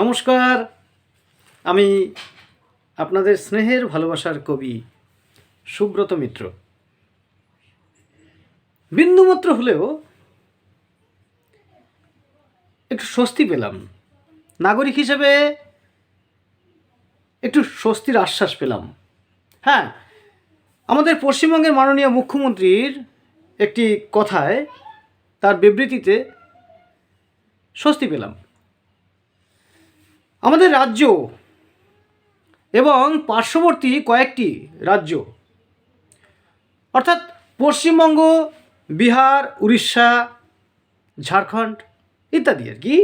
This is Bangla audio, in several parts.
নমস্কার। আমি আপনাদের স্নেহের ভালোবাসার কবি সুব্রত মিত্র। বিন্দুমাত্র হলেও একটু স্বস্তি পেলাম। নাগরিক হিসেবে একটু স্বস্তির আশ্বাস পেলাম। হ্যাঁ আমাদের পশ্চিমবঙ্গের মাননীয় মুখ্যমন্ত্রীর একটি কথায় তার বিবৃতিতে স্বস্তি পেলাম। আমাদের রাজ্য এবং পার্শ্ববর্তী কয়েকটি রাজ্য। অর্থাৎ পশ্চিমবঙ্গ, বিহার, উড়িষ্যা, ঝাড়খণ্ড ইত্যাদি আর কি।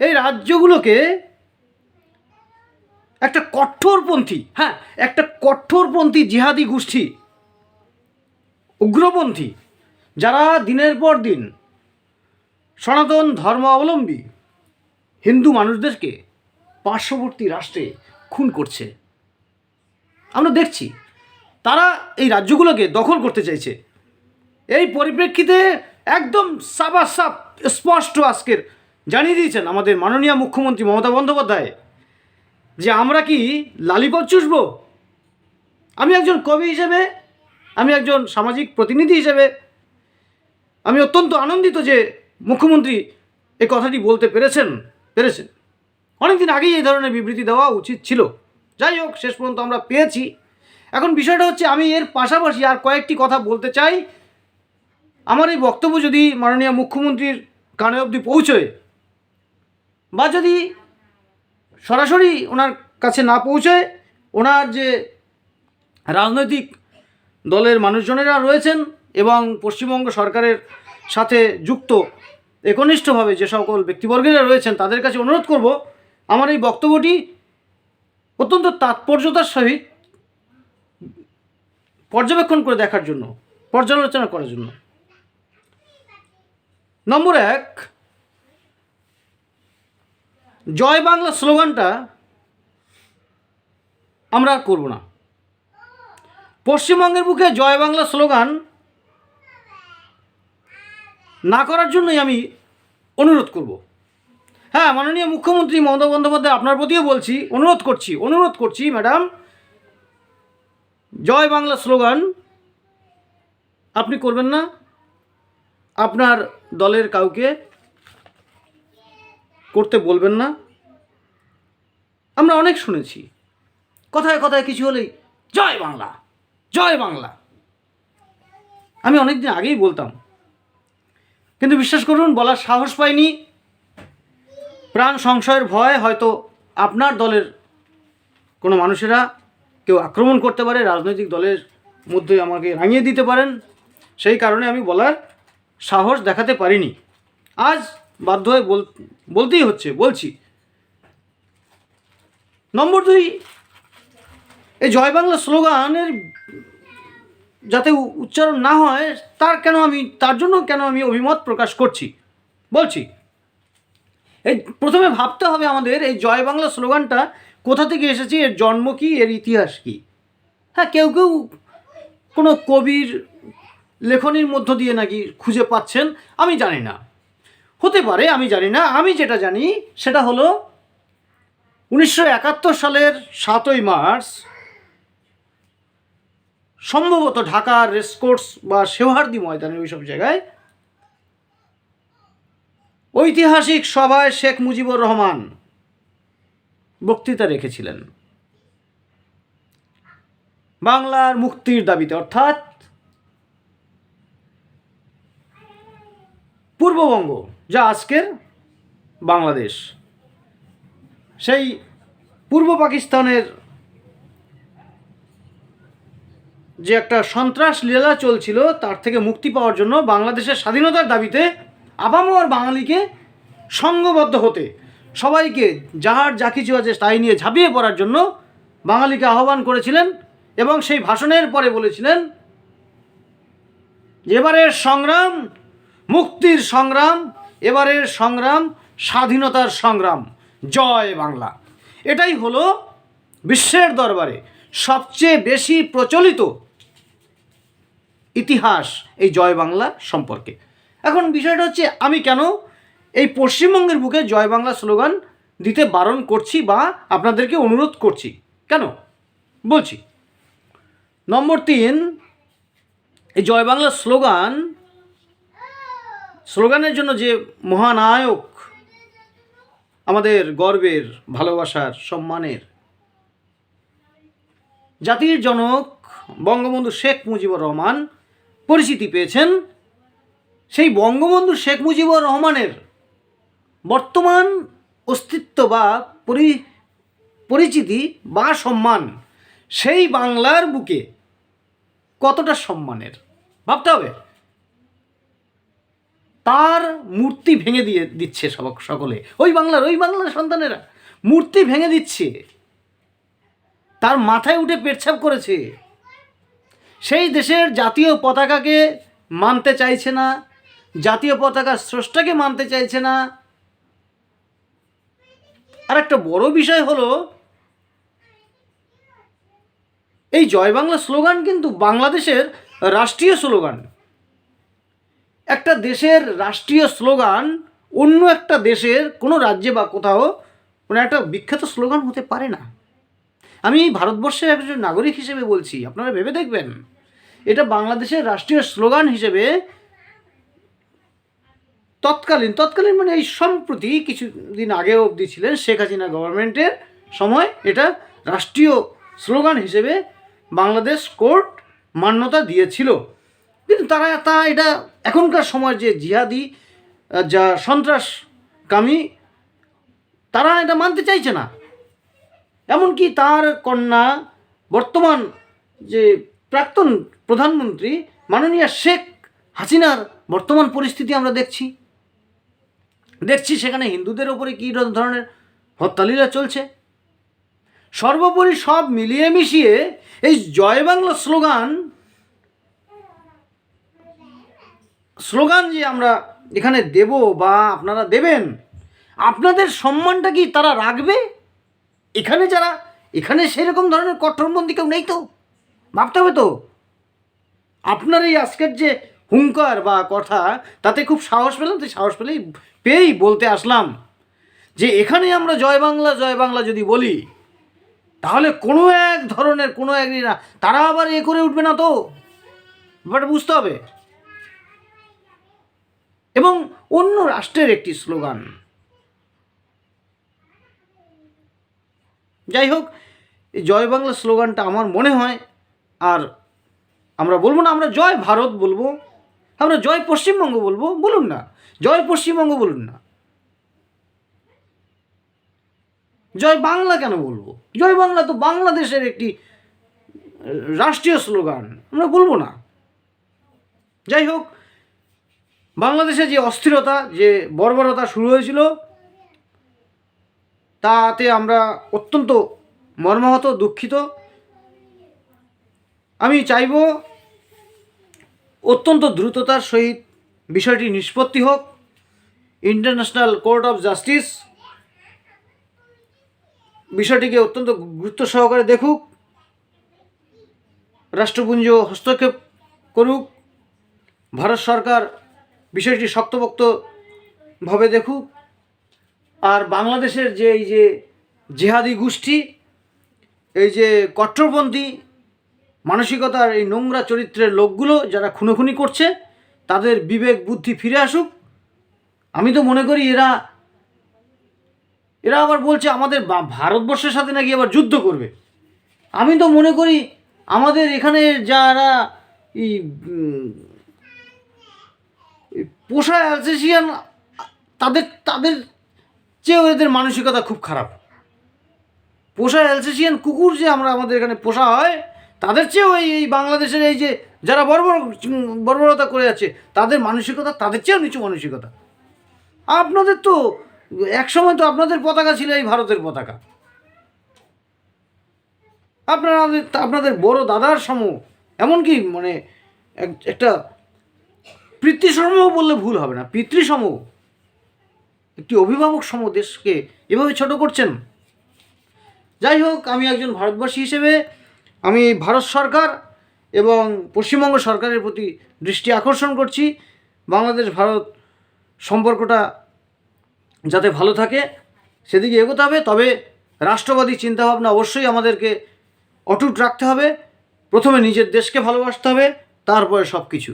এই রাজ্যগুলোকে একটা কঠোরপন্থী হ্যাঁ একটা কঠোরপন্থী জিহাদি গোষ্ঠী, উগ্রপন্থী, যারা দিনের পর দিন সনাতন ধর্ম অবলম্বী হিন্দু মানুষদেরকে পার্শ্ববর্তী রাষ্ট্রে খুন করছে। আমরা দেখছি, তারা এই রাজ্যগুলোকে দখল করতে চাইছে। এই পরিপ্রেক্ষিতে একদম সাবাসাপ স্পষ্ট আজকের জানিয়ে দিয়েছেন আমাদের মাননীয় মুখ্যমন্ত্রী মমতা বন্দ্যোপাধ্যায় যে আমরা কি লালিপপ চুষব? আমি একজন কবি হিসেবে, আমি একজন সামাজিক প্রতিনিধি হিসেবে, আমি অত্যন্ত আনন্দিত যে মুখ্যমন্ত্রী এই কথাটি বলতে পেরেছেন পেরেছেন। অনেকদিন আগেই এই ধরনের বিবৃতি দেওয়া উচিত ছিল। যাই হোক, শেষ পর্যন্ত আমরা পেয়েছি। এখন বিষয়টা হচ্ছে, আমি এর পাশাপাশি আর কয়েকটি কথা বলতে চাই। আমার এই বক্তব্য যদি মাননীয় মুখ্যমন্ত্রীর কানে অবধি পৌঁছয়, বা যদি সরাসরি ওনার কাছে না পৌঁছয়, ওনার যে রাজনৈতিক দলের মানুষজনেরা রয়েছেন এবং পশ্চিমবঙ্গ সরকারের সাথে যুক্ত একনিষ্ঠভাবে যে সকল ব্যক্তিবর্গেরা রয়েছেন, তাদের কাছে অনুরোধ করব আমার এই বক্তব্যটি অত্যন্ত তাৎপর্যতার সহিত পর্যবেক্ষণ করে দেখার জন্য, পর্যালোচনা করার জন্য। নম্বর এক, জয় বাংলা স্লোগানটা আমরা আর করব না। পশ্চিমবঙ্গের বুকে জয় বাংলা স্লোগান না করার জন্যই আমি অনুরোধ করব। হ্যাঁ মাননীয় মুখ্যমন্ত্রী মমতা বন্দ্যোপাধ্যায় আপনার প্রতিও বলছি, অনুরোধ করছি অনুরোধ করছি, ম্যাডাম। জয় বাংলা স্লোগান। আপনি করবেন না। আপনার দলের কাউকে করতে বলবেন না। আমরা অনেক শুনেছি। কথায় কথায় কিছু হলেই, জয় বাংলা জয় বাংলা। আমি অনেক দিন আগেই বলতাম। কিন্তু বিশ্বাস করুন, বলার সাহস পাইনি। প্রাণ সংশয়ের ভয় হয়তো আপনার দলের কোনো মানুষেরা কেউ আক্রমণ করতে পারে, রাজনৈতিক দলের মধ্যে আমাকে রাঙিয়ে দিতে পারেন। সেই কারণে আমি বলার সাহস দেখাতে পারিনি। আজ বাধ্য হয়ে বল, বলতেই হচ্ছে, বলছি। নম্বর দুই, এই জয় বাংলা স্লোগানের যাতে উচ্চারণ না হয়, তার কেন আমি, তার জন্য কেন আমি অভিমত প্রকাশ করছি? বলছি। এই প্রথমে ভাবতে হবে আমাদের এই জয় বাংলা স্লোগানটা কোথা থেকে এসেছে, এর জন্ম কী, এর ইতিহাস কী? হ্যাঁ কেউ কেউ কোনো কবির লেখনির মধ্য দিয়ে নাকি খুঁজে পাচ্ছেন, আমি জানি না। হতে পারে, আমি জানি না, আমি যেটা জানি সেটা হলো উনিশশো একাত্তর সালের সাতই মার্চ সম্ভবত ঢাকার রেসকোর্স বা সেওহার্দি ময়দানের ওইসব জায়গায় ঐতিহাসিক সভায় শেখ মুজিবুর রহমান বক্তৃতা রেখেছিলেন। বাংলার মুক্তির দাবিতে, অর্থাৎ পূর্ববঙ্গ, যা আজকের বাংলাদেশ। সেই পূর্ব পাকিস্তানের যে একটা সন্ত্রাস লীলা চলছিল, তার থেকে মুক্তি পাওয়ার জন্য বাংলাদেশের স্বাধীনতার দাবিতে আবামর বাঙালিকে সঙ্গবদ্ধ হতে, সবাইকে যাহার যা কিছু আছে তাই নিয়ে ঝাঁপিয়ে পড়ার জন্য বাঙালিকে আহ্বান করেছিলেন এবং সেই ভাষণের পরে বলেছিলেন, এবারের সংগ্রাম মুক্তির সংগ্রাম, এবারের সংগ্রাম স্বাধীনতার সংগ্রাম। জয় বাংলা। এটাই হলো বিশ্বের দরবারে সবচেয়ে বেশি প্রচলিত ইতিহাস এই জয় বাংলা সম্পর্কে। এখন বিষয়টা হচ্ছে আমি কেন এই পশ্চিমবঙ্গের বুকে জয় বাংলা স্লোগান দিতে বারণ করছি বা আপনাদেরকে অনুরোধ করছি? কেন? বলছি। নম্বর তিন, এই জয় বাংলা স্লোগান, স্লোগানের জন্য যে মহানায়ক আমাদের গর্বের, ভালোবাসার, সম্মানের জাতির জনক বঙ্গবন্ধু শেখ মুজিবুর রহমান পরিচিতি পেয়েছেন সেই বঙ্গবন্ধু শেখ মুজিবুর রহমানের বর্তমান অস্তিত্ব বা পরি, পরিচিতি বা সম্মান, সেই বাংলার বুকে কতটা সম্মানের? ভাবতে হবে। তার মূর্তি ভেঙে দিয়ে দিচ্ছে সব, সকলে। ওই বাংলার ওই বাংলার সন্তানেরা। মূর্তি ভেঙে দিচ্ছে। তার মাথায় উঠে পেটছাপ করেছে। সেই দেশের জাতীয় পতাকাকে মানতে চাইছে না। জাতীয় পতাকার স্রষ্টাকে মানতে চাইছে না। আর একটা বড় বিষয় হলো, এই জয় বাংলা স্লোগান কিন্তু বাংলাদেশের রাষ্ট্রীয় স্লোগান। একটা দেশের রাষ্ট্রীয় স্লোগান অন্য একটা দেশের কোনো রাজ্যে বা কোথাও কোনো একটা বিখ্যাত স্লোগান হতে পারে না। আমি ভারতবর্ষের একজন নাগরিক হিসেবে বলছি, আপনারা ভেবে দেখবেন, এটা বাংলাদেশের রাষ্ট্রীয় স্লোগান হিসেবে তৎকালীন তৎকালীন মানে এই সম্প্রতি কিছুদিন আগে অবধি ছিলেন শেখ হাসিনা গভর্নমেন্টের সময় এটা রাষ্ট্রীয় স্লোগান হিসেবে বাংলাদেশ কোর্ট মান্যতা দিয়েছিল। কিন্তু তারা, তা এটা এখনকার সময় যে জিহাদি যা সন্ত্রাসকামী, তারা এটা মানতে চাইছে না। এমনকি তার কন্যা, বর্তমান যে প্রাক্তন প্রধানমন্ত্রী মাননীয় শেখ হাসিনার বর্তমান পরিস্থিতি আমরা দেখছি। দেখছি সেখানে হিন্দুদের ওপরে কী ধরনের হত্যালীলা চলছে। সর্বোপরি সব মিলিয়ে মিশিয়ে এই জয় বাংলা স্লোগান স্লোগান যে আমরা এখানে দেব বা আপনারা দেবেন, আপনাদের সম্মানটা কি তারা রাখবে? এখানে যারা, এখানে সেরকম ধরনের কঠোরবন্দি কেউ নেই তো? ভাবতে হবে তো? আপনার এই আজকের যে হুঙ্কার বা কথা, তাতে খুব সাহস পেলাম তো সাহস পেলেই পেয়েই বলতে আসলাম যে এখানে আমরা জয় বাংলা জয় বাংলা যদি বলি, তাহলে কোনো এক ধরনের, কোনো এক না, তারা আবার এ করে উঠবে না তো? ব্যাপারটা বুঝতে হবে। এবং অন্য রাষ্ট্রের একটি স্লোগান। যাই হোক, এই জয় বাংলা স্লোগানটা আমার মনে হয়, আর আমরা বলব না, আমরা জয় ভারত বলব, আমরা জয় পশ্চিমবঙ্গ বলব, বলুন না। জয় পশ্চিমবঙ্গ বলুন না। জয় বাংলা কেন বলব? জয় বাংলা তো বাংলাদেশের একটি রাষ্ট্রীয় স্লোগান। আমরা বলব না। যাই হোক, বাংলাদেশে যে অস্থিরতা, যে বর্বরতা শুরু হয়েছিল, তাতে আমরা অত্যন্ত মর্মাহত, দুঃখিত। আমি চাইব অত্যন্ত দ্রুততার সহিত বিষয়টি নিষ্পত্তি হোক। ইন্টারন্যাশনাল কোর্ট অফ জাস্টিস বিষয়টিকে অত্যন্ত গুরুত্ব সহকারে দেখুক। রাষ্ট্রপুঞ্জ হস্তক্ষেপ করুক। ভারত সরকার বিষয়টি শক্তপোক্তভাবে দেখুক। আর বাংলাদেশের যে এই যে জেহাদি গোষ্ঠী, এই যে কট্টরপন্থী মানসিকতার এই নোংরা চরিত্রের লোকগুলো যারা খুনোখুনি করছে তাদের বিবেক, বুদ্ধি ফিরে আসুক। আমি তো মনে করি এরা এরা আবার বলছে আমাদের ভারতবর্ষের সাথে নাকি আবার যুদ্ধ করবে। আমি তো মনে করি আমাদের এখানে যারা এই পোষা অ্যালসেশিয়ান, তাদের তাদের চেয়েও এদের মানসিকতা খুব খারাপ। পোষা অ্যালসেশিয়ান কুকুর যে আমরা আমাদের এখানে পোষা হয় তাদের চেয়েও এই এই বাংলাদেশের এই যে যারা বর্বর বর্বরতা করে আছে তাদের মানসিকতা, তাদের চেয়েও নিচু মানসিকতা। আপনাদের তো একসময় তো আপনাদের পতাকা ছিল এই ভারতের পতাকা। আপনারা আপনাদের বড় দাদার সম, এমনকি মানে এক- একটা পিতৃসমূহ বললে ভুল হবে না পিতৃসম একটি অভিভাবক সম দেশকে এভাবে ছোট করছেন। যাই হোক, আমি একজন ভারতবাসী হিসেবে আমি ভারত সরকার এবং পশ্চিমবঙ্গ সরকারের প্রতি দৃষ্টি আকর্ষণ করছি। বাংলাদেশ, ভারত সম্পর্কটা যাতে ভালো থাকে, সেদিকে এগোতে হবে। তবে রাষ্ট্রবাদী চিন্তাভাবনা অবশ্যই আমাদেরকে অটুট রাখতে হবে। প্রথমে নিজের দেশকে ভালোবাসতে হবে, তারপরে সব কিছু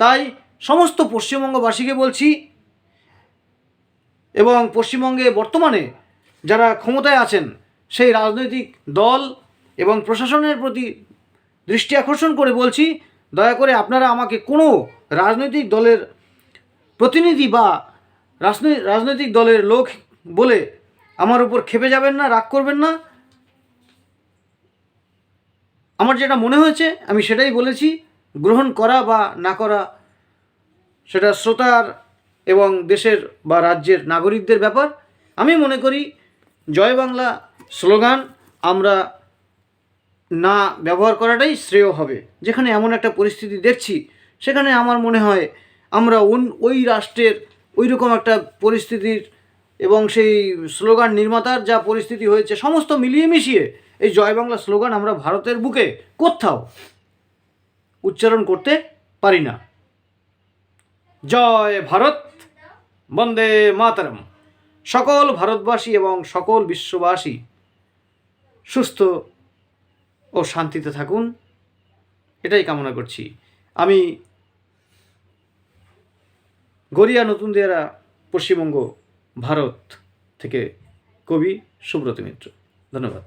তাই সমস্ত পশ্চিমবঙ্গবাসীকে বলছি, এবং পশ্চিমবঙ্গে বর্তমানে যারা ক্ষমতায় আছেন, সেই রাজনৈতিক দল এবং প্রশাসনের প্রতি দৃষ্টি আকর্ষণ করে বলছি, দয়া করে আপনারা আমাকে কোনো রাজনৈতিক দলের প্রতিনিধি বা রাজনৈ- রাজনৈতিক দলের লোক বলে আমার উপর খেপে যাবেন না, রাগ করবেন না। আমার যেটা মনে হয়েছে, আমি সেটাই বলেছি, গ্রহণ করা বা না করা সেটা শ্রোতার এবং দেশের বা রাজ্যের নাগরিকদের ব্যাপার। আমি মনে করি, জয় বাংলা স্লোগান, আমরা না ব্যবহার করাটাই শ্রেয় হবে। যেখানে এমন একটা পরিস্থিতি দেখছি, সেখানে আমার মনে হয় আমরা ওই রাষ্ট্রের ওই রকম একটা পরিস্থিতির এবং সেই স্লোগান নির্মাতার যা পরিস্থিতি হয়েছে, সমস্ত মিলিয়ে মিশিয়ে এই জয় বাংলা স্লোগান আমরা ভারতের বুকে কোথাও উচ্চারণ করতে পারি না। জয় ভারত, বন্দে মাতরম। সকল ভারতবাসী এবং সকল বিশ্ববাসী সুস্থ ও শান্তিতে থাকুন। এটাই কামনা করছি। আমি গড়িয়া নতুন দেয়ারা পশ্চিমবঙ্গ, ভারত থেকে কবি সুব্রত মিত্র। ধন্যবাদ।